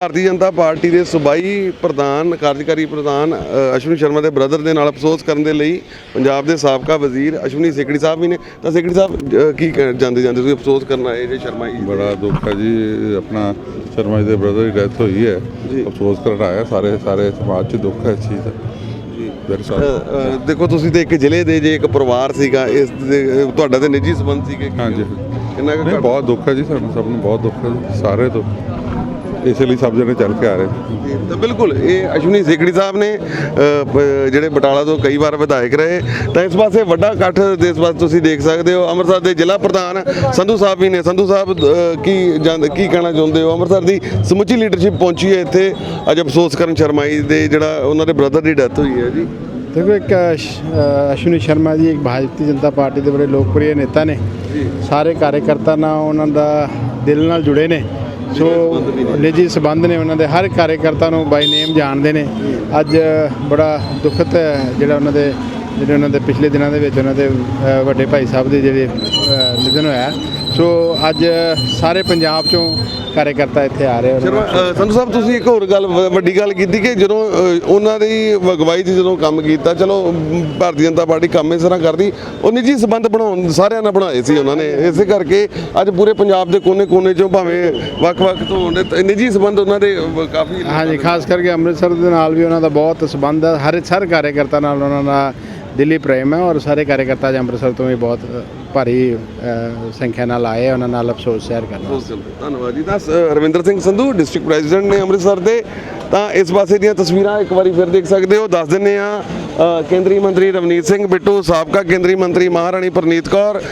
Bharatiya Janata party ਦੇ ਸੂਬਾਈ ਪ੍ਰਧਾਨ ਕਾਰਜਕਾਰੀ ਪ੍ਰਧਾਨ ਅਸ਼ਵਨੀ ਸ਼ਰਮਾ ਦੇ ਬ੍ਰਦਰ ਦੇ ਨਾਲ ਅਫਸੋਸ ਕਰਨ ਦੇ ਲਈ ਪੰਜਾਬ ਦੇ ਸਾਬਕਾ ਵਜ਼ੀਰ ਅਸ਼ਵਨੀ ਸੇਕੜੀ ਸਾਹਿਬ ਵੀ ਨੇ। ਤਾਂ ਸੇਕੜੀ ਸਾਹਿਬ ਕੀ ਜਾਂਦੇ ਜਾਂਦੇ ਤੁਸੀਂ ਅਫਸੋਸ ਕਰਨ ਆਏ ਜੇ ਸ਼ਰਮਾ ਜੀ? ਬੜਾ ਦੁੱਖ ਹੈ ਜੀ ਆਪਣਾ ਸ਼ਰਮਾ ਜੀ ਦੇ ਬ੍ਰਦਰ ਦੀ ਡੈਥ ਹੋਈ ਹੈ। ਅਫਸੋਸ ਕਰਨ ਆਇਆ ਸਾਰੇ ਸਾਰੇ ਸਮਾਜ 'ਚ ਦੁੱਖ ਹੈ ਇਸ ਚੀਜ਼ ਦਾ। ਦੇਖੋ ਤੁਸੀਂ ਤੇ ਇੱਕ ਜ਼ਿਲ੍ਹੇ ਦੇ ਜੇ ਇੱਕ ਪਰਿਵਾਰ ਸੀਗਾ ਇਸ ਤੁਹਾਡਾ ਤੇ ਨਿੱਜੀ ਸੰਬੰਧ ਸੀਗੇ। ਹਾਂਜੀ। ਕਿੰਨਾ ਬਹੁਤ ਦੁੱਖ ਹੈ ਜੀ ਸਾਨੂੰ ਸਭ ਨੂੰ ਬਹੁਤ ਦੁੱਖ ਹੈ ਸਾਰੇ ਤੋਂ ਇਸੇ ਲਈ ਸਭ ਜਣੇ ਚੱਲ ਕੇ ਆ ਰਹੇ ਤਾਂ ਬਿਲਕੁਲ ਇਹ ਅਸ਼ਵਨੀ ਸੇਕੜੀ ਸਾਹਿਬ ਨੇ ਜਿਹੜੇ ਬਟਾਲਾ ਤੋਂ ਕਈ ਵਾਰ ਵਿਧਾਇਕ ਰਹੇ ਤਾਂ ਇਸ ਪਾਸੇ ਵੱਡਾ ਇਕੱਠ ਦੇ ਇਸ ਪਾਸੇ ਤੁਸੀਂ ਦੇਖ ਸਕਦੇ ਹੋ। ਅੰਮ੍ਰਿਤਸਰ ਦੇ ਜ਼ਿਲ੍ਹਾ ਪ੍ਰਧਾਨ ਸੰਧੂ ਸਾਹਿਬ ਵੀ ਨੇ। ਸੰਧੂ ਸਾਹਿਬ ਕੀ ਕੀ ਕਹਿਣਾ ਚਾਹੁੰਦੇ ਹੋ? ਅੰਮ੍ਰਿਤਸਰ ਦੀ ਸਮੁੱਚੀ ਲੀਡਰਸ਼ਿਪ ਪਹੁੰਚੀ ਹੈ ਇੱਥੇ। ਅੱਜ ਅਫਸੋਸ ਕਰਨ ਸ਼ਰਮਾ ਜੀ ਦੇ ਜਿਹੜਾ ਉਹਨਾਂ ਦੇ ਬ੍ਰਦਰ ਦੀ ਡੈਥ ਹੋਈ ਹੈ ਜੀ। ਦੇਖੋ ਇੱਕ ਅਸ਼- ਅ, ਅਸ਼ਵਨੀ ਸ਼ਰਮਾ ਜੀ ਇੱਕ ਭਾਰਤੀ ਜਨਤਾ ਪਾਰਟੀ ਦੇ ਬੜੇ ਲੋਕਪ੍ਰਿਯ ਨੇਤਾ ਨੇ। ਸਾਰੇ ਕਾਰਜਕਰਤਾ ਨਾਲ ਉਹਨਾਂ ਦਾ ਦਿਲ ਨਾਲ ਜੁੜੇ ਨੇ। ਸੋ ਨਿੱਜੀ ਸਬੰਧ ਨੇ ਉਹਨਾਂ ਦੇ, ਹਰ ਕਾਰਜਕਰਤਾ ਨੂੰ ਬਾਈ ਨੇਮ ਜਾਣਦੇ ਨੇ। ਅੱਜ ਬੜਾ ਦੁਖਤ ਜਿਹੜਾ ਉਹਨਾਂ ਦੇ, ਜਿਹੜੇ ਉਹਨਾਂ ਦੇ ਪਿਛਲੇ ਦਿਨਾਂ ਦੇ ਵਿੱਚ ਉਹਨਾਂ ਦੇ ਵੱਡੇ ਭਾਈ ਸਾਹਿਬ ਦੇ ਜਿਹੜੇ ਨਿਧਨ ਹੋਇਆ। ਸੋ ਅੱਜ ਸਾਰੇ ਪੰਜਾਬ ਚੋਂ ਕਾਰਜਕਰਤਾ ਇੱਥੇ ਆ ਰਹੇ ਅ, ਸੰਧੂ ਸਾਹਿਬ ਤੁਸੀਂ ਇੱਕ ਹੋਰ ਗੱਲ ਵੱਡੀ ਗੱਲ ਕੀਤੀ ਕਿ ਜਦੋਂ ਉਹਨਾਂ ਦੀ ਅਗਵਾਈ 'ਚ ਜਦੋਂ ਕੰਮ ਕੀਤਾ ਚਲੋ ਭਾਰਤੀ ਜਨਤਾ ਪਾਰਟੀ ਕੰਮ ਇਸ ਤਰ੍ਹਾਂ ਕਰਦੀ ਉਹ ਨਿੱਜੀ ਸੰਬੰਧ ਬਣਾਉਣ ਸਾਰਿਆਂ ਨਾਲ ਬਣਾਏ ਸੀ ਉਹਨਾਂ ਨੇ। ਇਸੇ ਕਰਕੇ ਅੱਜ ਪੂਰੇ ਪੰਜਾਬ ਦੇ ਕੋਨੇ-ਕੋਨੇ 'ਚੋਂ ਭਾਵੇਂ ਵੱਖ-ਵੱਖ ਤੋਂ ਨਿੱਜੀ ਸੰਬੰਧ ਉਹਨਾਂ ਦੇ ਕਾਫੀ ਹਾਂਜੀ ਖਾਸ ਕਰਕੇ ਅੰਮ੍ਰਿਤਸਰ ਦੇ ਨਾਲ ਵੀ ਉਹਨਾਂ ਦਾ ਬਹੁਤ ਸੰਬੰਧ ਹੈ। ਹਰ ਹਰ ਕਾਰਜਕਰਤਾ ਨਾਲ ਉਹਨਾਂ ਦਾ ਦਿੱਲੀ ਪ੍ਰੇਮ ਹੈ ਔਰ ਸਾਰੇ ਕਾਰਜਕਰਤਾ ਅੰਮ੍ਰਿਤਸਰ ਤੋਂ ਵੀ ਬਹੁਤ ਭਾਰੀ ਸੰਖਿਆ ਨਾਲ ਆਏ, ਉਹਨਾਂ ਨਾਲ ਅਫਸੋਸ ਸ਼ੇਅਰ ਕਰਨਾ। ਧੰਨਵਾਦ ਜੀ। ਤਾਂ ਸ- ਰਵਿੰਦਰ ਸਿੰਘ ਸੰਧੂ, ਡਿਸਟ੍ਰਿਕਟ ਪ੍ਰੈਜ਼ੀਡੈਂਟ ਨੇ ਅੰਮ੍ਰਿਤਸਰ ਦੇ। ਤਾਂ ਇਸ ਪਾਸੇ ਦੀਆਂ ਤਸਵੀਰਾਂ ਇੱਕ ਵਾਰੀ ਫਿਰ ਦੇਖ ਸਕਦੇ ਹੋ। ਦੱਸ ਦਿੰਨੇ ਆ ਕੇਂਦਰੀ ਮੰਤਰੀ ਰਵਨੀਤ ਸਿੰਘ ਬਿੱਟੂ, ਸਾਬਕਾ ਕੇਂਦਰੀ ਮੰਤਰੀ ਮਹਾਰਾਣੀ ਪ੍ਰਨੀਤ ਕੌਰ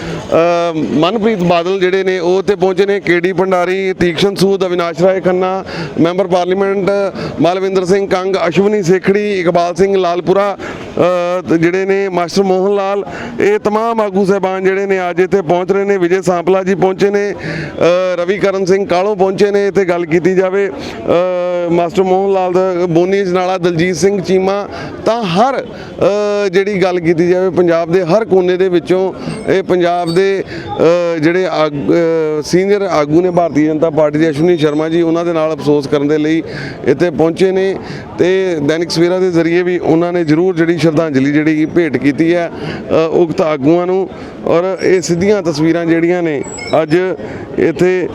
ਮਨਪ੍ਰੀਤ ਬਾਦਲ ਜਿਹੜੇ ਨੇ, ਉਹ ਤੇ ਪਹੁੰਚੇ ਨੇ। KD Bhandari Tikshan Sood, Avinash Rai Khanna, member parliament, Malvinder Singh Kang, Ashwani Sekhri, Iqbal Singh Lalpura ਜਿਹੜੇ ਨੇ ਮਾਸਟਰ ਮੋਹਨ ਲਾਲ ਇਹ ਤਮਾਮ ਆਗੂ ਸਹਿਬਾਨ ਜਿਹੜੇ ਨੇ ਅੱਜ ਇੱਥੇ ਪਹੁੰਚ ਰਹੇ ਨੇ। ਵਿਜੇ ਸਾਂਪਲਾ ਜੀ ਪਹੁੰਚੇ ਨੇ ਅ, ਰਵੀ ਕਰਨ ਸਿੰਘ ਕਾਲੋਂ ਪਹੁੰਚੇ ਨੇ ਇੱਥੇ ਗੱਲ ਕੀਤੀ ਜਾਵੇ। ਮਾਸਟਰ ਮੋਹਨ ਲਾਲ ਦਾ ਬੋਨੀ ਜਨਾਲਾ ਦਲਜੀਤ ਸਿੰਘ ਚੀਮਾ ਤਾਂ ਹਰ ਜਿਹੜੀ ਗੱਲ ਕੀਤੀ ਜਾਵੇ ਪੰਜਾਬ ਦੇ ਹਰ ਕੋਨੇ ਦੇ ਵਿੱਚੋਂ ਇਹ ਪੰਜਾਬ ਦੇ ਜਿਹੜੇ ਆਗ- ਸੀਨੀਅਰ ਆਗੂ ਨੇ ਭਾਰਤੀ ਜਨਤਾ ਪਾਰਟੀ ਦੇ ਅਸ਼ਵਨੀ ਸ਼ਰਮਾ ਜੀ ਉਹਨਾਂ ਦੇ ਨਾਲ ਅਫਸੋਸ ਕਰਨ ਦੇ ਲਈ ਇੱਥੇ ਪਹੁੰਚੇ ਨੇ। ਤੇ ਦੈਨਿਕ ਸਵੇਰਾ ਦੇ ਜ਼ਰੀਏ ਵੀ ਉਹਨਾਂ ਨੇ ਜ਼ਰੂਰ ਜਿਹੜੀ ਸ਼ਰਧਾਂਜਲੀ ਜਿਹੜੀ ਭੇਟ ਕੀਤੀ ਹੈ ਉਕਤ ਆਗੂਆਂ ਨੂੰ ਔਰ ਇਹ ਸਿੱਧੀਆਂ ਤਸਵੀਰਾਂ ਜਿਹੜੀਆਂ ਨੇ, ਅੱਜ ਇੱਥੇ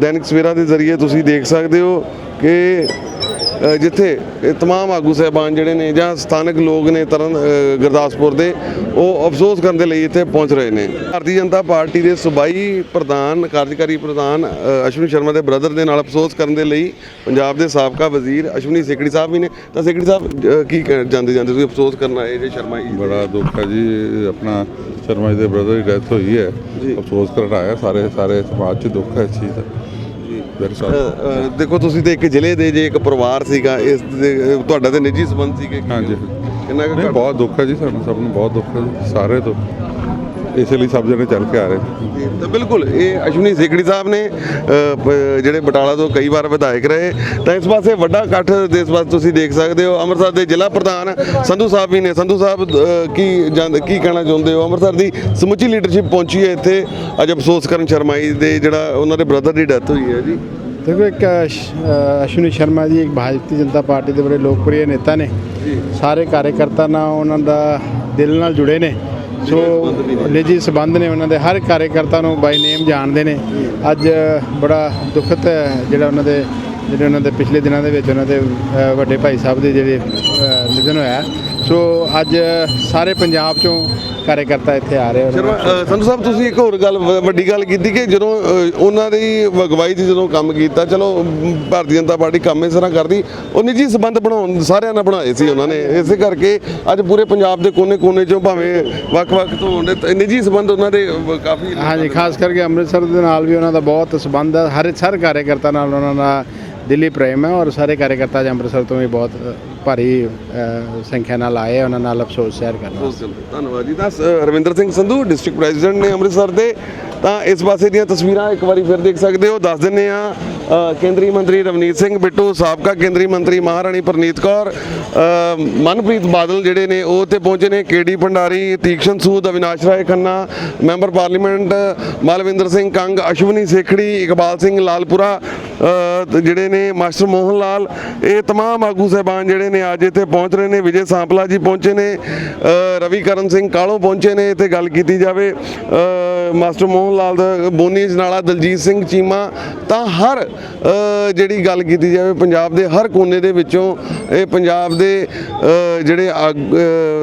ਦੈਨਿਕ ਸਵੇਰਾ ਦੇ ਜ਼ਰੀਏ ਤੁਸੀਂ ਦੇਖ ਸਕਦੇ ਹੋ ਕਿ ਜਿੱਥੇ ਇਹ तमाम ਆਗੂ ਸਹਿਬਾਨ ਜਿਹੜੇ ਨੇ ਜਾਂ ਸਥਾਨਕ ਲੋਕ ਨੇ ਤਰਨ ਅ, ਗੁਰਦਾਸਪੁਰ ਦੇ ਉਹ ਅਫਸੋਸ ਕਰਨ ਦੇ ਲਈ ਇੱਥੇ ਪਹੁੰਚ ਰਹੇ ਨੇ ਭਾਰਤੀ ਜਨਤਾ ਪਾਰਟੀ ਦੇ ਸੂਬਾਈ ਪ੍ਰਧਾਨ ਕਾਰਜਕਾਰੀ ਪ੍ਰਧਾਨ ਅ, ਅਸ਼ਵਨੀ ਸ਼ਰਮਾ ਦੇ ਬ੍ਰਦਰ ਦੇ ਨਾਲ ਅਫਸੋਸ ਕਰਨ ਦੇ ਲਈ ਪੰਜਾਬ ਦੇ ਸਾਬਕਾ ਵਜ਼ੀਰ ਅਸ਼ਵਨੀ ਸੇਕੜੀ ਸਾਹਿਬ ਵੀ ਨੇ ਤਾਂ ਸੇਕੜੀ ਸਾਹਿਬ ਅ, ਕੀ ਕਹਿ- ਜਾਂਦੇ ਜਾਂਦੇ ਤੁਸੀਂ ਅਫਸੋਸ ਕਰਨ ਆਏ ਜੇ ਸ਼ਰਮਾ ਜੀ ਬੜਾ ਦੁੱਖ ਹੈ ਜੀ ਆਪਣਾ ਸ਼ਰਮਾ ਜੀ ਦੇ ਬ੍ਰਦਰ ਦੀ ਡੈਥ ਹੋਈ ਹੈ ਅਫਸੋਸ ਕਰਨ ਆਇਆ ਸਾਰੇ ਸਾਰੇ ਸਮਾਜ 'ਚ ਦੁੱਖ ਹੈ ਇਸ ਚੀਜ਼ ਦਾ ਜੀ ਵੈਰੀ ਅ, ਸੌਰੀ ਅ, ਦੇਖੋ ਤੁਸੀਂ ਤੇ ਇੱਕ ਜ਼ਿਲ੍ਹੇ ਦੇ ਜੇ ਇੱਕ ਪਰਿਵਾਰ ਸੀਗਾ ਇਸ ਤੁਹਾਡਾ ਤੇ ਨਿੱਜੀ ਸੰਬੰਧ ਸੀਗੇ ਹਾਂਜੀ। ਕਿੰਨਾ ਬਹੁਤ ਦੁੱਖ ਹੈ ਜੀ ਸਾਨੂੰ ਸਭ ਨੂੰ ਬਹੁਤ ਦੁੱਖ ਹੈ ਸਾਰੇ ਤੋਂ ਇਸੇ ਲਈ ਸਭ ਜਣੇ ਚੱਲ ਕੇ ਆ ਰਹੇ। ਜੀ, ਤਾਂ ਬਿਲਕੁਲ ਇਹ ਅਸ਼ਵਨੀ ਸੇਕੜੀ ਸਾਹਿਬ ਨੇ ਜਿਹੜੇ ਬਟਾਲਾ ਤੋਂ ਕਈ ਵਾਰ ਵਿਧਾਇਕ ਰਹੇ ਤਾਂ ਇਸ ਪਾਸੇ ਵੱਡਾ ਇਕੱਠ ਦੇ ਇਸ ਪਾਸੇ ਤੁਸੀਂ ਦੇਖ ਸਕਦੇ ਹੋ। ਅੰਮ੍ਰਿਤਸਰ ਦੇ ਜ਼ਿਲ੍ਹਾ ਪ੍ਰਧਾਨ ਸੰਧੂ ਸਾਹਿਬ ਵੀ ਨੇ। ਸੰਧੂ ਸਾਹਿਬ ਕੀ ਜਾਣ- ਕੀ ਕਹਿਣਾ ਚਾਹੁੰਦੇ ਹੋ? ਅੰਮ੍ਰਿਤਸਰ ਦੀ ਸਮੁੱਚੀ ਲੀਡਰਸ਼ਿਪ ਪਹੁੰਚੀ ਹੈ ਇੱਥੇ। ਅੱਜ ਅਫਸੋਸ ਕਰਨ ਸ਼ਰਮਾ ਜੀ ਦੇ ਜਿਹੜਾ ਉਹਨਾਂ ਦੇ ਬ੍ਰਦਰ ਦੀ ਡੈਥ ਹੋਈ ਹੈ ਜੀ। ਦੇਖੋ ਇੱਕ ਅਸ਼- ਅ, ਅਸ਼ਵਨੀ ਸ਼ਰਮਾ ਜੀ ਇੱਕ ਭਾਰਤੀ ਜਨਤਾ ਪਾਰਟੀ ਦੇ ਬੜੇ ਲੋਕਪ੍ਰਿਯ ਨੇਤਾ ਨੇ। ਸਾਰੇ ਕਾਰਜਕਰਤਾ ਨਾਲ ਉਹਨਾਂ ਦਾ ਦਿਲ ਨਾਲ ਜੁੜੇ ਨੇ। ਸੋ ਨਿੱਜੀ ਸਬੰਧ ਨੇ ਉਹਨਾਂ ਦੇ, ਹਰ ਕਾਰਜਕਰਤਾ ਨੂੰ ਬਾਈ ਨੇਮ ਜਾਣਦੇ ਨੇ। ਅੱਜ ਬੜਾ ਦੁਖਤ ਜਿਹੜਾ ਉਹਨਾਂ ਦੇ, ਜਿਹੜੇ ਉਹਨਾਂ ਦੇ ਪਿਛਲੇ ਦਿਨਾਂ ਦੇ ਵਿੱਚ ਉਹਨਾਂ ਦੇ ਵੱਡੇ ਭਾਈ ਸਾਹਿਬ ਦੇ ਜਿਹੜੇ ਨਿਧਨ ਹੋਇਆ ਸੋ ਅੱਜ ਸਾਰੇ ਪੰਜਾਬ ਚੋਂ ਕਾਰਜਕਰਤਾ ਇੱਥੇ ਆ ਰਹੇ ਅ, ਸੰਧੂ ਸਾਹਿਬ ਤੁਸੀਂ ਇੱਕ ਹੋਰ ਗੱਲ ਵੱਡੀ ਗੱਲ ਕੀਤੀ ਕਿ ਜਦੋਂ ਉਹਨਾਂ ਦੀ ਅਗਵਾਈ 'ਚ ਜਦੋਂ ਕੰਮ ਕੀਤਾ ਚਲੋ ਭਾਰਤੀ ਜਨਤਾ ਪਾਰਟੀ ਕੰਮ ਇਸ ਤਰ੍ਹਾਂ ਕਰਦੀ ਉਹ ਨਿੱਜੀ ਸੰਬੰਧ ਬਣਾਉਣ ਸਾਰਿਆਂ ਨਾਲ ਬਣਾਏ ਸੀ ਉਹਨਾਂ ਨੇ। ਇਸੇ ਕਰਕੇ ਅੱਜ ਪੂਰੇ ਪੰਜਾਬ ਦੇ ਕੋਨੇ-ਕੋਨੇ 'ਚੋਂ ਭਾਵੇਂ ਵੱਖ-ਵੱਖ ਤੋਂ ਹੁੰਦੇ ਤੇ ਨਿੱਜੀ ਸੰਬੰਧ ਉਹਨਾਂ ਦੇ ਕਾਫੀ ਹਾਂਜੀ ਖਾਸ ਕਰਕੇ ਅੰਮ੍ਰਿਤਸਰ ਦੇ ਨਾਲ ਵੀ ਉਹਨਾਂ ਦਾ ਬਹੁਤ ਸੰਬੰਧ ਹੈ। ਹਰ ਹਰ ਕਾਰਜਕਰਤਾ ਨਾਲ ਉਹਨਾਂ ਦਾ ਦਿੱਲੀ ਪ੍ਰੇਮ ਹੈ ਔਰ ਸਾਰੇ ਕਾਰਜਕਰਤਾ ਅੰਮ੍ਰਿਤਸਰ ਤੋਂ ਵੀ ਬਹੁਤ ਭਾਰੀ ਅ, ਸੰਖਿਆ ਨਾਲ ਆਏ ਉਹਨਾਂ ਨਾਲ ਅਫਸੋਸ ਜ਼ਾਹਿਰ ਕਰਨਾ ਧੰਨਵਾਦ ਜੀ ਤਾਂ ਸ- ਰਵਿੰਦਰ ਸਿੰਘ ਸੰਧੂ ਡਿਸਟ੍ਰਿਕਟ ਪ੍ਰੈਜ਼ੀਡੈਂਟ ਨੇ ਅੰਮ੍ਰਿਤਸਰ ਦੇ ਤਾਂ ਇਸ ਪਾਸੇ ਦੀਆਂ ਤਸਵੀਰਾਂ ਇੱਕ ਵਾਰੀ ਫਿਰ ਦੇਖ ਸਕਦੇ ਹੋ ਦੱਸ ਦਿੰਨੇ ਆ ਕੇਂਦਰੀ ਮੰਤਰੀ ਰਵਨੀਤ ਸਿੰਘ ਬਿੱਟੂ ਸਾਬਕਾ ਕੇਂਦਰੀ ਮੰਤਰੀ ਮਹਾਰਾਣੀ ਪ੍ਰਨੀਤ ਕੌਰ ਅ, ਮਨਪ੍ਰੀਤ ਬਾਦਲ ਜਿਹੜੇ ਨੇ ਉਹ ਤੇ ਪਹੁੰਚੇ ਨੇ KD Bhandari Tikshan Sood Avinash Rai Khanna member parliament Malvinder Singh Kang Ashwani Sekhri Iqbal Singh Lalpura ਅ, ਤੇ ਜਿਹੜੇ ਨੇ ਮਾਸਟਰ ਮੋਹਨ ਲਾਲ ਇਹ तमाम ਆਗੂ ਸਹਿਬਾਨ ਜਿਹੜੇ ਨੇ ਅੱਜ ਇੱਥੇ ਪਹੁੰਚ ਰਹੇ ਨੇ ਵਿਜੇ ਸਾਂਪਲਾ ਜੀ ਪਹੁੰਚੇ ਨੇ ਅ, ਰਵੀ ਕਰਨ ਸਿੰਘ ਕਾਲੋਂ ਪਹੁੰਚੇ ਨੇ ਤੇ ਗੱਲ ਕੀਤੀ ਜਾਵੇ ਮਾਸਟਰ ਮੋਹਨ ਲਾਲ ਦਾ ਬੋਨੀ ਜਨਾਲਾ ਦਲਜੀਤ ਸਿੰਘ ਚੀਮਾ ਤਾਂ ਹਰ ਜਿਹੜੀ ਗੱਲ ਕੀਤੀ ਜਾਵੇ ਪੰਜਾਬ ਦੇ ਹਰ ਕੋਨੇ ਦੇ ਵਿੱਚੋਂ ਇਹ ਪੰਜਾਬ ਦੇ ਅ, ਜਿਹੜੇ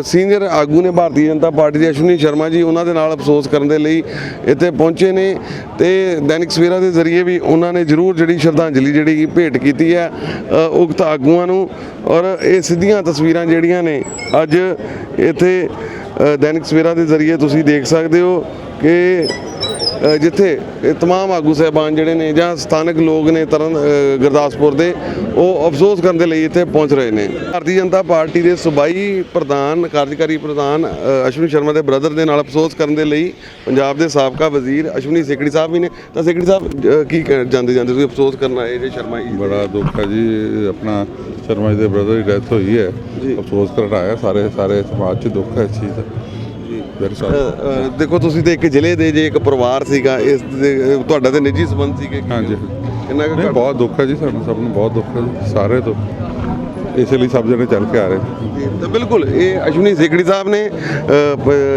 ਸੀਨੀਅਰ ਆਗੂ ਨੇ ਭਾਰਤੀ ਜਨਤਾ ਪਾਰਟੀ ਦੇ ਅਸ਼ਵਨੀ ਸ਼ਰਮਾ ਜੀ ਉਹਨਾਂ ਦੇ ਨਾਲ ਅਫਸੋਸ ਕਰਨ ਦੇ ਲਈ ਇੱਥੇ ਪਹੁੰਚੇ ਨੇ ਤੇ ਦੈਨਿਕ ਸਵੇਰਾ ਦੇ ਜ਼ਰੀਏ ਵੀ ਉਹਨਾਂ ਨੇ ਜ਼ਰੂਰ ਜਿਹੜੀ ਸ਼ਰਧਾਂਜਲੀ ਜਿਹੜੀ ਭੇਟ ਕੀਤੀ ਹੈ ਉਕਤ ਆਗੂਆਂ ਨੂੰ ਔਰ ਇਹ ਸਿੱਧੀਆਂ ਤਸਵੀਰਾਂ ਜਿਹੜੀਆਂ ਨੇ, ਅੱਜ ਇੱਥੇ ਦੈਨਿਕ ਸਵੇਰਾ ਦੇ ਜ਼ਰੀਏ ਤੁਸੀਂ ਦੇਖ ਸਕਦੇ ਹੋ ਕਿ ਜਿੱਥੇ ਇਹ तमाम ਆਗੂ ਸਹਿਬਾਨ ਜਿਹੜੇ ਨੇ ਜਾਂ ਸਥਾਨਕ ਲੋਕ ਨੇ ਤਰਨ ਅ, ਗੁਰਦਾਸਪੁਰ ਦੇ ਉਹ ਅਫਸੋਸ ਕਰਨ ਦੇ ਲਈ ਇੱਥੇ ਪਹੁੰਚ ਰਹੇ ਨੇ ਭਾਰਤੀ ਜਨਤਾ ਪਾਰਟੀ ਦੇ ਸੂਬਾਈ ਪ੍ਰਧਾਨ ਕਾਰਜਕਾਰੀ ਪ੍ਰਧਾਨ ਅ, ਅਸ਼ਵਨੀ ਸ਼ਰਮਾ ਦੇ ਬ੍ਰਦਰ ਦੇ ਨਾਲ ਅਫਸੋਸ ਕਰਨ ਦੇ ਲਈ ਪੰਜਾਬ ਦੇ ਸਾਬਕਾ ਵਜ਼ੀਰ ਅਸ਼ਵਨੀ ਸੇਖੜੀ ਸਾਹਿਬ ਵੀ ਨੇ ਤਾਂ ਸੇਖੜੀ ਸਾਹਿਬ ਅ, ਕੀ ਕਹਿ- ਜਾਂਦੇ ਜਾਂਦੇ ਤੁਸੀਂ ਅਫਸੋਸ ਕਰਨ ਆਏ ਜੇ ਸ਼ਰਮਾ ਜੀ ਬੜਾ ਦੁੱਖ ਹੈ ਜੀ ਆਪਣਾ ਸ਼ਰਮਾ ਜੀ ਦੇ ਬ੍ਰਦਰ ਦੀ ਡੈਥ ਹੋਈ ਹੈ ਅਫਸੋਸ ਕਰਨ ਆਇਆ ਸਾਰੇ ਸਾਰੇ ਸਮਾਜ 'ਚ ਦੁੱਖ ਹੈ ਇਸ ਚੀਜ਼ ਦਾ ਜੀ ਵੈਰੀ ਅ, ਅ, ਦੇਖੋ ਤੁਸੀਂ ਤੇ ਇੱਕ ਜ਼ਿਲ੍ਹੇ ਦੇ ਜੇ ਇੱਕ ਪਰਿਵਾਰ ਸੀਗਾ ਇਸ ਤੁਹਾਡਾ ਤੇ ਨਿੱਜੀ ਸੰਬੰਧ ਸੀਗੇ। ਹਾਂਜੀ। ਕਿੰਨਾ ਕੁ ਬਹੁਤ ਦੁੱਖ ਹੈ ਜੀ ਸਾਨੂੰ ਸਭ ਨੂੰ ਬਹੁਤ ਦੁੱਖ ਹੈ ਸਾਰੇ ਤੋਂ ਇਸ ਲਈ ਸਭ ਜਣੇ ਚੱਲ ਕੇ ਆ ਰਹੇ ਜੀ, ਤਾਂ ਬਿਲਕੁਲ ਇਹ ਅਸ਼ਵਨੀ ਸੇਖੜੀ ਸਾਹਿਬ ਨੇ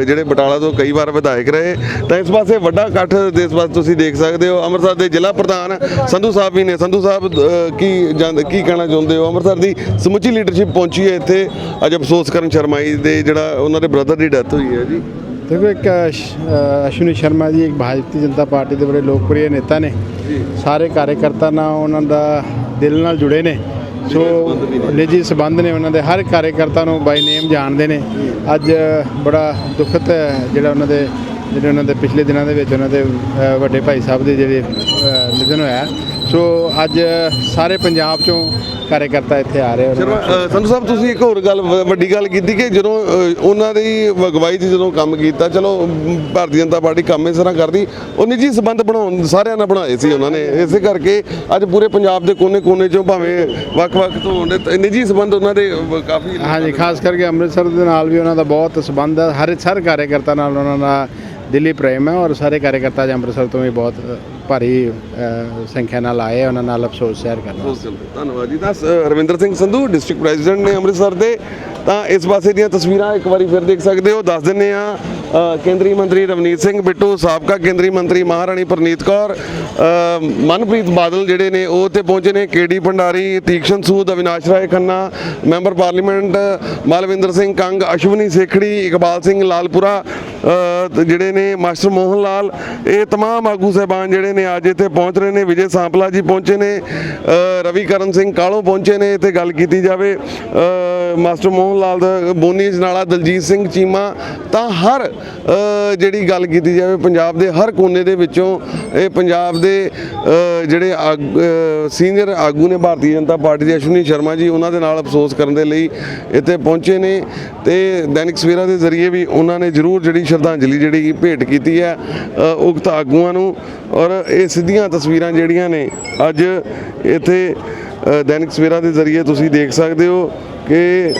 ਜਿਹੜੇ ਬਟਾਲਾ ਤੋਂ ਕਈ ਵਾਰ ਵਿਧਾਇਕ ਰਹੇ ਤਾਂ ਇਸ ਪਾਸੇ ਵੱਡਾ ਇਕੱਠ ਦੇ ਇਸ ਪਾਸੇ ਤੁਸੀਂ ਦੇਖ ਸਕਦੇ ਹੋ। ਅੰਮ੍ਰਿਤਸਰ ਦੇ ਜ਼ਿਲ੍ਹਾ ਪ੍ਰਧਾਨ ਸੰਧੂ ਸਾਹਿਬ ਵੀ ਨੇ। ਸੰਧੂ ਸਾਹਿਬ ਕੀ ਕੀ ਕਹਿਣਾ ਚਾਹੁੰਦੇ ਹੋ? ਅੰਮ੍ਰਿਤਸਰ ਦੀ ਸਮੁੱਚੀ ਲੀਡਰਸ਼ਿਪ ਪਹੁੰਚੀ ਹੈ ਇੱਥੇ। ਅੱਜ ਅਫਸੋਸ ਕਰਨ ਸ਼ਰਮਾਈ ਦੇ ਜਿਹੜਾ ਉਹਨਾਂ ਦੇ ਬ੍ਰਦਰ ਦੀ ਡੈਥ ਹੋਈ ਹੈ ਜੀ। ਦੇਖੋ ਇੱਕ ਅਸ਼- ਅ, ਅਸ਼ਵਨੀ ਸ਼ਰਮਾ ਜੀ ਇੱਕ ਭਾਰਤੀ ਜਨਤਾ ਪਾਰਟੀ ਦੇ ਬੜੇ ਲੋਕਪ੍ਰਿਯ ਨੇਤਾ ਨੇ। ਸਾਰੇ ਕਾਰਜਕਰਤਾ ਨਾਲ ਉਹਨਾਂ ਦਾ ਦਿਲ ਨਾਲ ਜੁੜੇ ਨੇ। ਸੋ ਨਿੱਜੀ ਸਬੰਧ ਨੇ ਉਹਨਾਂ ਦੇ ਹਰ ਕਾਰਜਕਰਤਾ ਨੂੰ ਬਾਈ ਨੇਮ ਜਾਣਦੇ ਨੇ। ਅੱਜ ਬੜਾ ਦੁਖਤ ਜਿਹੜਾ ਉਹਨਾਂ ਦੇ ਜਿਹੜੇ ਉਹਨਾਂ ਦੇ ਪਿਛਲੇ ਦਿਨਾਂ ਦੇ ਵਿੱਚ ਉਹਨਾਂ ਦੇ ਵੱਡੇ ਭਾਈ ਸਾਹਿਬ ਦੇ ਜਿਹੜੇ ਅ, ਨਿਧਨ ਹੋਇਆ। ਸੋ ਅੱਜ ਸਾਰੇ ਪੰਜਾਬ ਚੋਂ ਕਾਰਜਕਰਤਾ ਇੱਥੇ ਆ ਰਹੇ ਅ, ਸੰਧੂ ਸਾਹਿਬ ਤੁਸੀਂ ਇੱਕ ਹੋਰ ਗੱਲ ਵੱਡੀ ਗੱਲ ਕੀਤੀ ਕਿ ਜਦੋਂ ਉਹਨਾਂ ਦੀ ਅਗਵਾਈ 'ਚ ਜਦੋਂ ਕੰਮ ਕੀਤਾ ਚਲੋ ਭਾਰਤੀ ਜਨਤਾ ਪਾਰਟੀ ਕੰਮ ਇਸ ਤਰ੍ਹਾਂ ਕਰਦੀ ਉਹ ਨਿੱਜੀ ਸੰਬੰਧ ਬਣਾਉਣ ਸਾਰਿਆਂ ਨਾਲ ਬਣਾਏ ਸੀ ਉਹਨਾਂ ਨੇ। ਇਸੇ ਕਰਕੇ ਅੱਜ ਪੂਰੇ ਪੰਜਾਬ ਦੇ ਕੋਨੇ-ਕੋਨੇ 'ਚੋਂ ਭਾਵੇਂ ਵੱਖ-ਵੱਖ ਤੋਂ ਹੁੰਦੇ ਨਿੱਜੀ ਸੰਬੰਧ ਉਹਨਾਂ ਦੇ ਕਾਫੀ ਹਾਂਜੀ ਖਾਸ ਕਰਕੇ ਅੰਮ੍ਰਿਤਸਰ ਦੇ ਨਾਲ ਵੀ ਉਹਨਾਂ ਦਾ ਬਹੁਤ ਸੰਬੰਧ ਹੈ। ਹਰ ਹਰ ਕਾਰਜਕਰਤਾ ਨਾਲ ਉਹਨਾਂ ਦਾ ਦਿੱਲੀ ਪ੍ਰੇਮ ਹੈ ਔਰ ਸਾਰੇ ਕਾਰਜਕਰਤਾ ਅੰਮ੍ਰਿਤਸਰ ਤੋਂ ਵੀ ਬਹੁਤ ਭਾਰੀ ਸੰਖਿਆ ਨਾਲ ਆਏ ਉਹਨਾਂ ਨਾਲ ਅਫਸੋਸ ਜ਼ਾਹਿਰ ਕਰਨਾ। ਧੰਨਵਾਦ ਜੀ। ਤਾਂ, ਸ- ਰਵਿੰਦਰ ਸਿੰਘ ਸੰਧੂ, ਡਿਸਟ੍ਰਿਕਟ ਪ੍ਰੈਜ਼ੀਡੈਂਟ ਨੇ ਅੰਮ੍ਰਿਤਸਰ ਦੇ। ਤਾਂ, ਇਸ ਪਾਸੇ ਦੀਆਂ ਤਸਵੀਰਾਂ ਇੱਕ ਵਾਰੀ ਫਿਰ ਦੇਖ ਸਕਦੇ ਹੋ, ਦੱਸ ਦਿੰਨੇ ਆ ਕੇਂਦਰੀ ਮੰਤਰੀ ਰਵਨੀਤ ਸਿੰਘ ਬਿੱਟੂ ਸਾਬਕਾ ਕੇਂਦਰੀ ਮੰਤਰੀ ਮਹਾਰਾਣੀ ਪ੍ਰਨੀਤ ਕੌਰ ਅ, ਮਨਪ੍ਰੀਤ ਬਾਦਲ ਜਿਹੜੇ ਨੇ ਉਹ ਤੇ ਪਹੁੰਚੇ ਨੇ KD Bhandari Tikshan Sood Avinash Rai Khanna member parliament Malvinder Singh Kang Ashwani Sekhri Iqbal Singh Lalpura ਅ, ਤੇ ਜਿਹੜੇ ਨੇ ਮਾਸਟਰ ਮੋਹਨ ਲਾਲ ਇਹ तमाम ਆਗੂ ਸਹਿਬਾਨ ਜਿਹੜੇ ਨੇ ਅੱਜ ਇੱਥੇ ਪਹੁੰਚ ਰਹੇ ਨੇ ਵਿਜੇ ਸਾਂਪਲਾ ਜੀ ਪਹੁੰਚੇ ਨੇ ਅ, ਰਵੀ ਕਰਨ ਸਿੰਘ ਕਾਲੋਂ ਪਹੁੰਚੇ ਨੇ ਤੇ ਗੱਲ ਕੀਤੀ ਜਾਵੇ ਅ, ਮਾਸਟਰ ਮੋਹਨ ਲਾਲ ਦਾ ਬੋਨੀ ਜਨਾਲਾ ਦਲਜੀਤ ਸਿੰਘ ਚੀਮਾ ਤਾਂ ਹਰ ਅ, ਜਿਹੜੀ ਗੱਲ ਕੀਤੀ ਜਾਵੇ ਪੰਜਾਬ ਦੇ ਹਰ ਕੋਨੇ ਦੇ ਵਿੱਚੋਂ ਇਹ ਪੰਜਾਬ ਦੇ ਅ, ਜਿਹੜੇ ਸੀਨੀਅਰ ਆਗੂ ਨੇ ਭਾਰਤੀ ਜਨਤਾ ਪਾਰਟੀ ਦੇ ਅਸ਼ਵਨੀ ਸ਼ਰਮਾ ਜੀ ਉਹਨਾਂ ਦੇ ਨਾਲ ਅਫਸੋਸ ਕਰਨ ਦੇ ਲਈ ਇੱਥੇ ਪਹੁੰਚੇ ਨੇ ਤੇ ਦੈਨਿਕ ਸਵੇਰਾ ਦੇ ਜ਼ਰੀਏ ਵੀ ਉਹਨਾਂ ਨੇ ਜ਼ਰੂਰ ਜਿਹੜੀ ਸ਼ਰਧਾਂਜਲੀ ਜਿਹੜੀ ਭੇਟ ਕੀਤੀ ਹੈ ਉਕਤ ਆਗੂਆਂ ਨੂੰ ਔਰ ਇਹ ਸਿੱਧੀਆਂ ਤਸਵੀਰਾਂ ਜਿਹੜੀਆਂ ਨੇ ਅੱਜ ਇੱਥੇ ਦੈਨਿਕ ਸਵੇਰਾ ਦੇ ਜ਼ਰੀਏ ਤੁਸੀਂ ਦੇਖ ਸਕਦੇ ਹੋ ਕਿ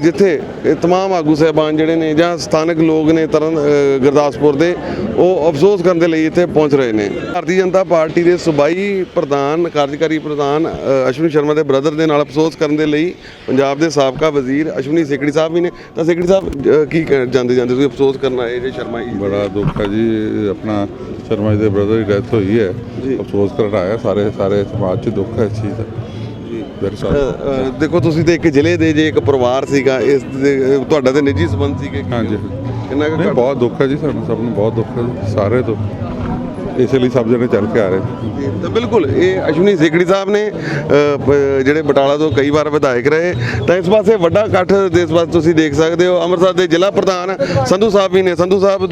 ਜਿੱਥੇ ਇਹ तमाम ਆਗੂ ਸਹਿਬਾਨ ਜਿਹੜੇ ਨੇ ਜਾਂ ਸਥਾਨਕ ਲੋਕ ਨੇ ਤਰਨ ਅ, ਗੁਰਦਾਸਪੁਰ ਦੇ ਉਹ ਅਫਸੋਸ ਕਰਨ ਦੇ ਲਈ ਇੱਥੇ ਪਹੁੰਚ ਰਹੇ ਨੇ ਭਾਰਤੀ ਜਨਤਾ ਪਾਰਟੀ ਦੇ ਸੂਬਾਈ ਪ੍ਰਧਾਨ ਕਾਰਜਕਾਰੀ ਪ੍ਰਧਾਨ ਅ, ਅਸ਼ਵਨੀ ਸ਼ਰਮਾ ਦੇ ਬ੍ਰਦਰ ਦੇ ਨਾਲ ਅਫਸੋਸ ਕਰਨ ਦੇ ਲਈ ਪੰਜਾਬ ਦੇ ਸਾਬਕਾ ਵਜ਼ੀਰ ਅਸ਼ਵਨੀ ਸੇਖੜੀ ਸਾਹਿਬ ਵੀ ਨੇ ਤਾਂ ਸੇਖੜੀ ਸਾਹਿਬ ਅ, ਕੀ ਕਹਿ- ਜਾਂਦੇ ਜਾਂਦੇ ਤੁਸੀਂ ਅਫਸੋਸ ਕਰਨ ਆਏ ਜੇ ਸ਼ਰਮਾ ਜੀ ਬੜਾ ਦੁੱਖ ਹੈ ਜੀ ਆਪਣਾ ਸ਼ਰਮਾ ਜੀ ਦੇ ਬ੍ਰਦਰ ਦੀ ਡੈਥ ਹੋਈ ਹੈ ਅਫਸੋਸ ਕਰਨ ਆਇਆ ਸਾਰੇ ਸਾਰੇ ਸਮਾਜ 'ਚ ਦੁੱਖ ਹੈ ਇਸ ਚੀਜ਼ ਦਾ ਅ, ਅ, ਦੇਖੋ ਤੁਸੀਂ ਤੇ ਇੱਕ ਜ਼ਿਲ੍ਹੇ ਦੇ ਜੇ ਇੱਕ ਪਰਿਵਾਰ ਸੀਗਾ ਇਸ ਤੁਹਾਡਾ ਤੇ ਨਿੱਜੀ ਸੰਬੰਧ ਸੀਗੇ ਹਾਂਜੀ। ਕਿੰਨਾ ਕੁ ਬਹੁਤ ਦੁੱਖ ਹੈ ਜੀ ਸਾਨੂੰ ਸਭ ਨੂੰ ਬਹੁਤ ਦੁੱਖ ਹੈ ਸਾਰੇ ਤੋਂ ਇਸ ਲਈ ਸਭ ਜਣੇ ਚੱਲ ਕੇ ਆ ਰਹੇ ਜੀ, ਤਾਂ ਬਿਲਕੁਲ ਇਹ ਅਸ਼ਵਨੀ ਸੇਖੜੀ ਸਾਹਿਬ ਨੇ ਜਿਹੜੇ ਬਟਾਲਾ ਤੋਂ ਕਈ ਵਾਰ ਵਿਧਾਇਕ ਰਹੇ ਤਾਂ ਇਸ ਪਾਸੇ ਵੱਡਾ ਇਕੱਠ ਦੇ ਇਸ ਪਾਸੇ ਤੁਸੀਂ ਦੇਖ ਸਕਦੇ ਹੋ। ਅੰਮ੍ਰਿਤਸਰ ਦੇ ਜ਼ਿਲ੍ਹਾ ਪ੍ਰਧਾਨ ਸੰਧੂ ਸਾਹਿਬ ਵੀ ਨੇ। ਸੰਧੂ ਸਾਹਿਬ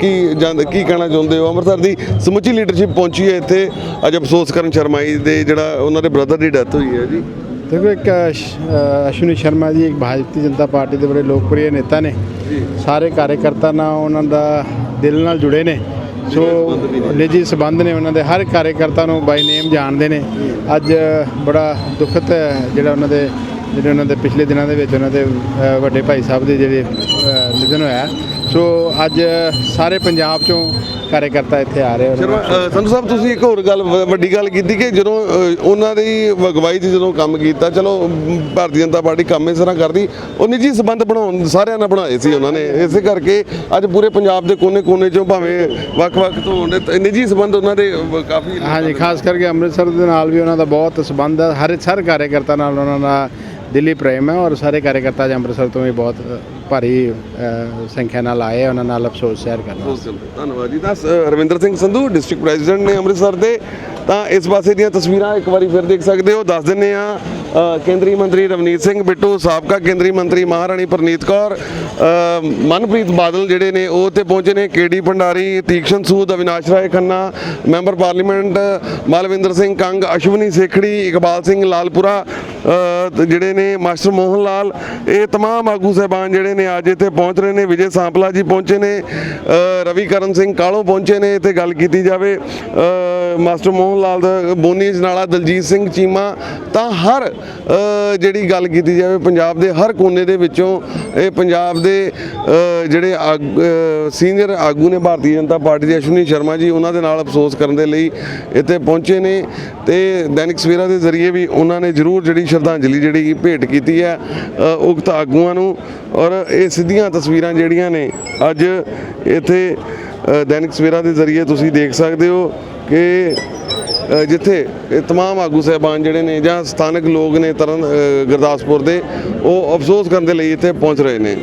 ਕੀ ਕੀ ਕਹਿਣਾ ਚਾਹੁੰਦੇ ਹੋ? ਅੰਮ੍ਰਿਤਸਰ ਦੀ ਸਮੁੱਚੀ ਲੀਡਰਸ਼ਿਪ ਪਹੁੰਚੀ ਹੈ ਇੱਥੇ। ਅੱਜ ਅਫਸੋਸ ਕਰਨ ਸ਼ਰਮਾਈ ਦੇ ਜਿਹੜਾ ਉਹਨਾਂ ਦੇ ਬ੍ਰਦਰ ਦੀ ਡੈਥ ਹੋਈ ਹੈ ਜੀ। ਦੇਖੋ ਇੱਕ ਅਸ਼- ਅ, ਅਸ਼ਵਨੀ ਸ਼ਰਮਾ ਜੀ ਇੱਕ ਭਾਰਤੀ ਜਨਤਾ ਪਾਰਟੀ ਦੇ ਬੜੇ ਲੋਕਪ੍ਰਿਯ ਨੇਤਾ ਨੇ। ਸਾਰੇ ਕਾਰਜਕਰਤਾ ਨਾਲ ਉਹਨਾਂ ਦਾ ਦਿਲ ਨਾਲ ਜੁੜੇ ਨੇ। ਸੋ ਨਿੱਜੀ ਸਬੰਧ ਨੇ ਉਹਨਾਂ ਦੇ ਹਰ ਕਾਰਜਕਰਤਾ ਨੂੰ ਬਾਈ ਨੇਮ ਜਾਣਦੇ ਨੇ। ਅੱਜ ਬੜਾ ਦੁਖਤ ਜਿਹੜਾ ਉਹਨਾਂ ਦੇ ਜਿਹੜੇ ਉਹਨਾਂ ਦੇ ਪਿਛਲੇ ਦਿਨਾਂ ਦੇ ਵਿੱਚ ਉਹਨਾਂ ਦੇ ਵੱਡੇ ਭਾਈ ਸਾਹਿਬ ਦੇ ਜਿਹੜੇ ਅ, ਨਿਧਨ ਹੋਇਆ। ਸੋ ਅੱਜ ਸਾਰੇ ਪੰਜਾਬ ਚੋਂ ਕਾਰਜਕਰਤਾ ਇੱਥੇ ਆ ਰਹੇ ਅ, ਸੰਧੂ ਸਾਹਿਬ ਤੁਸੀਂ ਇੱਕ ਹੋਰ ਗੱਲ ਵੱਡੀ ਗੱਲ ਕੀਤੀ ਕਿ ਜਦੋਂ ਉਹਨਾਂ ਦੀ ਅਗਵਾਈ 'ਚ ਜਦੋਂ ਕੰਮ ਕੀਤਾ ਚਲੋ ਭਾਰਤੀ ਜਨਤਾ ਪਾਰਟੀ ਕੰਮ ਇਸ ਤਰ੍ਹਾਂ ਕਰਦੀ ਉਹ ਨਿੱਜੀ ਸਬੰਧ ਬਣਾਉਣ ਸਾਰਿਆਂ ਨਾਲ ਬਣਾਏ ਸੀ ਉਹਨਾਂ ਨੇ। ਇਸੇ ਕਰਕੇ ਅੱਜ ਪੂਰੇ ਪੰਜਾਬ ਦੇ ਕੋਨੇ-ਕੋਨੇ 'ਚੋਂ ਭਾਵੇਂ ਵੱਖ-ਵੱਖ ਤੋਂ ਨਿੱਜੀ ਸਬੰਧ ਉਹਨਾਂ ਦੇ ਕਾਫੀ ਹਾਂਜੀ ਖਾਸ ਕਰਕੇ ਅੰਮ੍ਰਿਤਸਰ ਦੇ ਨਾਲ ਵੀ ਉਹਨਾਂ ਦਾ ਬਹੁਤ ਸੰਬੰਧ ਹੈ। ਹਰ ਹਰ ਕਾਰਜਕਰਤਾ ਨਾਲ ਉਹਨਾਂ ਦਾ ਦਿੱਲੀ ਪ੍ਰੇਮ ਹੈ ਔਰ ਸਾਰੇ ਕਾਰਜਕਰਤਾ ਅੰਮ੍ਰਿਤਸਰ ਤੋਂ ਵੀ ਬਹੁਤ ਭਾਰੀ ਸੰਖਿਆ ਨਾਲ ਆਏ ਉਹਨਾਂ ਨਾਲ ਅਫਸੋਸ ਸ਼ੇਅਰ ਕਰਨਾ। ਧੰਨਵਾਦ ਜੀ। ਤਾਂ ਰਵਿੰਦਰ ਸਿੰਘ ਸੰਧੂ, ਡਿਸਟ੍ਰਿਕਟ ਪ੍ਰੈਜ਼ੀਡੈਂਟ ਨੇ ਅੰਮ੍ਰਿਤਸਰ ਦੇ। ਤਾਂ ਇਸ ਪਾਸੇ ਦੀਆਂ ਤਸਵੀਰਾਂ ਇੱਕ ਵਾਰੀ ਫਿਰ ਦੇਖ ਸਕਦੇ ਹੋ। ਦੱਸ ਦਿੰਨੇ ਆ ਕੇਂਦਰੀ ਮੰਤਰੀ ਰਵਨੀਤ ਸਿੰਘ ਬਿੱਟੂ, ਸਾਬਕਾ ਕੇਂਦਰੀ ਮੰਤਰੀ ਮਹਾਰਾਣੀ ਪ੍ਰਨੀਤ ਕੌਰ ਮਨਪ੍ਰੀਤ ਬਾਦਲ ਜਿਹੜੇ ਨੇ, ਉਹ ਤੇ ਪਹੁੰਚੇ ਨੇ। KD Bhandari Tikshan Sood, Avinash Rai Khanna, member parliament, Malvinder Singh Kang, Ashwani Sekhri, Iqbal Singh Lalpura ਜਿਹੜੇ ਨੇ ਮਾਸਟਰ ਮੋਹਨ ਲਾਲ ਇਹ ਤਮਾਮ ਆਗੂ ਸਹਿਬਾਨ ਜਿਹੜੇ ਨੇ ਅੱਜ ਇੱਥੇ ਪਹੁੰਚ ਰਹੇ ਨੇ। ਵਿਜੇ ਸਾਂਪਲਾ ਜੀ ਪਹੁੰਚੇ ਨੇ ਅ, ਰਵੀ ਕਰਨ ਸਿੰਘ ਕਾਲੋਂ ਪਹੁੰਚੇ ਨੇ ਇੱਥੇ ਗੱਲ ਕੀਤੀ ਜਾਵੇ। ਮਾਸਟਰ ਮੋਹਨ ਲਾਲ ਦਾ ਬੋਨੀ ਜਨਾਲਾ ਦਲਜੀਤ ਸਿੰਘ ਚੀਮਾ ਤਾਂ ਹਰ ਜਿਹੜੀ ਗੱਲ ਕੀਤੀ ਜਾਵੇ ਪੰਜਾਬ ਦੇ ਹਰ ਕੋਨੇ ਦੇ ਵਿੱਚੋਂ ਇਹ ਪੰਜਾਬ ਦੇ ਅ, ਜਿਹੜੇ ਸੀਨੀਅਰ ਆਗੂ ਨੇ ਭਾਰਤੀ ਜਨਤਾ ਪਾਰਟੀ ਦੇ ਅਸ਼ਵਨੀ ਸ਼ਰਮਾ ਜੀ ਉਹਨਾਂ ਦੇ ਨਾਲ ਅਫਸੋਸ ਕਰਨ ਦੇ ਲਈ ਇੱਥੇ ਪਹੁੰਚੇ ਨੇ। ਤੇ ਦੈਨਿਕ ਸਵੇਰਾ ਦੇ ਜ਼ਰੀਏ ਵੀ ਉਹਨਾਂ ਨੇ ਜ਼ਰੂਰ ਜਿਹੜੀ ਸ਼ਰਧਾਂਜਲੀ ਜਿਹੜੀ ਭੇਟ ਕੀਤੀ ਹੈ ਅ, ਉਕਤ ਆਗੂਆਂ ਨੂੰ ਔਰ ਇਹ ਸਿੱਧੀਆਂ ਤਸਵੀਰਾਂ ਜਿਹੜੀਆਂ ਨੇ ਅੱਜ ਇੱਥੇ ਅ, ਦੈਨਿਕ ਸਵੇਰਾ ਦੇ ਜ਼ਰੀਏ ਤੁਸੀਂ ਦੇਖ ਸਕਦੇ ਹੋ ਕਿ ਅ, ਜਿੱਥੇ ਇਹ तमाम ਆਗੂ ਸਹਿਬਾਨ ਜਿਹੜੇ ਨੇ ਜਾਂ ਸਥਾਨਕ ਲੋਕ ਨੇ ਤਰਨ ਅ, ਗੁਰਦਾਸਪੁਰ ਦੇ ਉਹ ਅਫਸੋਸ ਕਰਨ ਦੇ ਲਈ ਇੱਥੇ ਪਹੁੰਚ ਰਹੇ ਨੇ